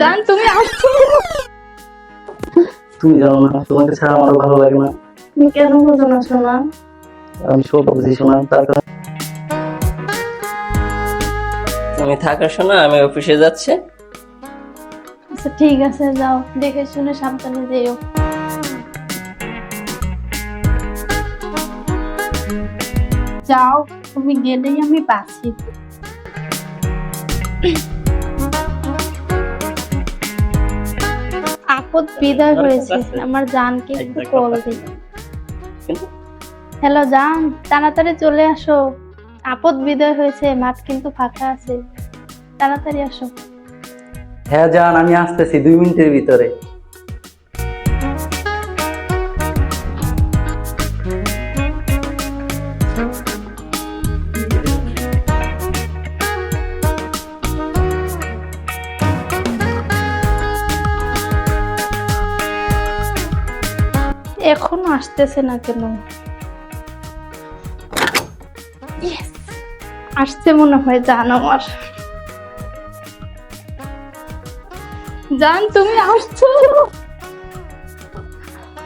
জান তুমি আসছো তুমি জানো না তোমাকে ছাড়া আমার ভালো লাগে না। তুমি কেন বুঝো না শোনা আমি সব বুঝি শোনা তার কারণ তুমি থাকো শোনা আমি অফিসে যাচ্ছি। আচ্ছা ঠিক আছে যাও। দেখে শুনে সাবধানে যেও। যাও তুমি গেলেই আমি বাঁচি। আপদ বিদায় হয়েছে। আমার জানকে একটু কল দিই কিন্তু হ্যালো জান তাড়াতাড়ি চলে আসো। আপদ বিদায় হয়েছে মাঠ কিন্তু ফাঁকা আছে। তাড়াতাড়ি আসো। হ্যাঁ জান আমি আসতেছি দুই মিনিটের ভিতরে। এখনও আসতেছে না কেন! আসছে মনে হয় জান আমার। জান তুমি আসছো?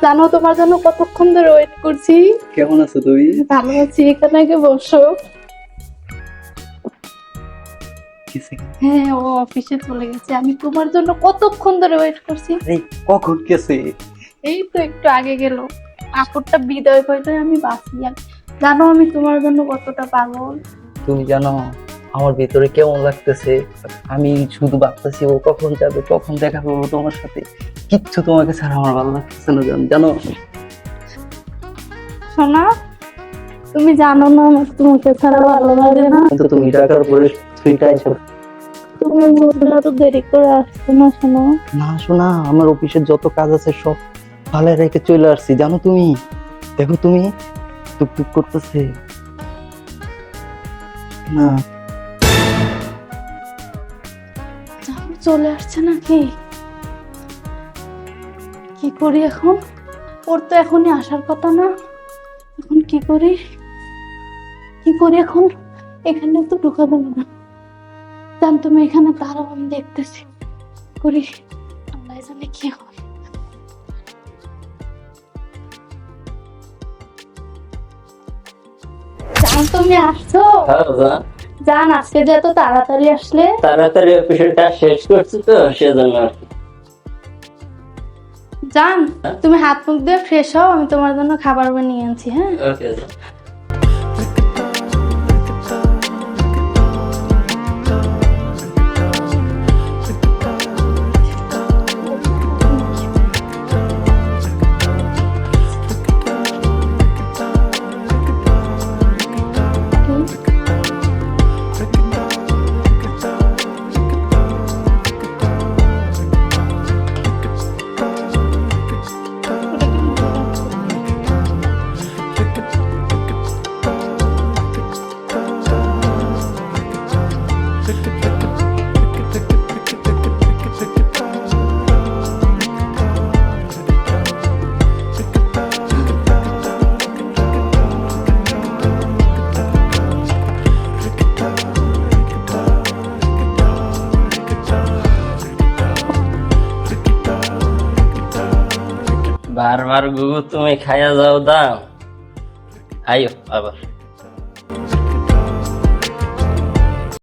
জানো তোমার জন্য কতক্ষণ ধরে ওয়েট করছি। কেমন আছো তুমি? ভালো আছি এখানে আগে বসো। হ্যাঁ ও অফিসে চলে গেছে। আমি তোমার জন্য কতক্ষণ ধরে ওয়েট করছি? কখন গেছে? এই তো একটু আগে গেল। আপরটা বিদায় হইলে আমি বাঁচি আর জানো আমি তোমার জন্য কতটা পাগল? তুমি জানো আমার ভিতরে কেমন লাগতেছে? আমি শুধু ভাবতেছি ও কখন যাবে কখন দেখা করব তোমার সাথে। কিচ্ছু তোমাকে ছাড়া আমার ভালো লাগতেছে না জান সোনা তুমি জানো না আমার তোমাকে ছাড়া ভালো লাগে না? কিন্তু তুমি টাকার পরে সুইটাই তুমি বুঝলা তো দেরি করে আসছো না শোনো না শোনা আমার অফিসের যত কাজ আছে সব ফালে রেখে চলে আসছি, জানো তুমি? দেখো তুমি, টুকটুক করতেছে। না। চলে আসছে নাকি? কি করি এখন? ওর তো এখনই আসার কথা না। এখন কি করি? কি করি এখন? এখানে তো ঢুকা দেবো না। জান, তুমি এখানে দাঁড়াও, আমি দেখতেছি। করি। আল্লাহ জানে কি হয়। তুমি আসছো? যান জান আজকে যে এত তাড়াতাড়ি আসলে। তাড়াতাড়ি অফিসের কাজ শেষ করছি তো সেজন্য আর জান তুমি হাত মুখ দিয়ে ফ্রেশ হও আমি তোমার জন্য খাবার বানিয়ে আনছি হ্যাঁ? ওকে বারবার গুগু তুমি খাইয়া যাও দাও। আইও আবার।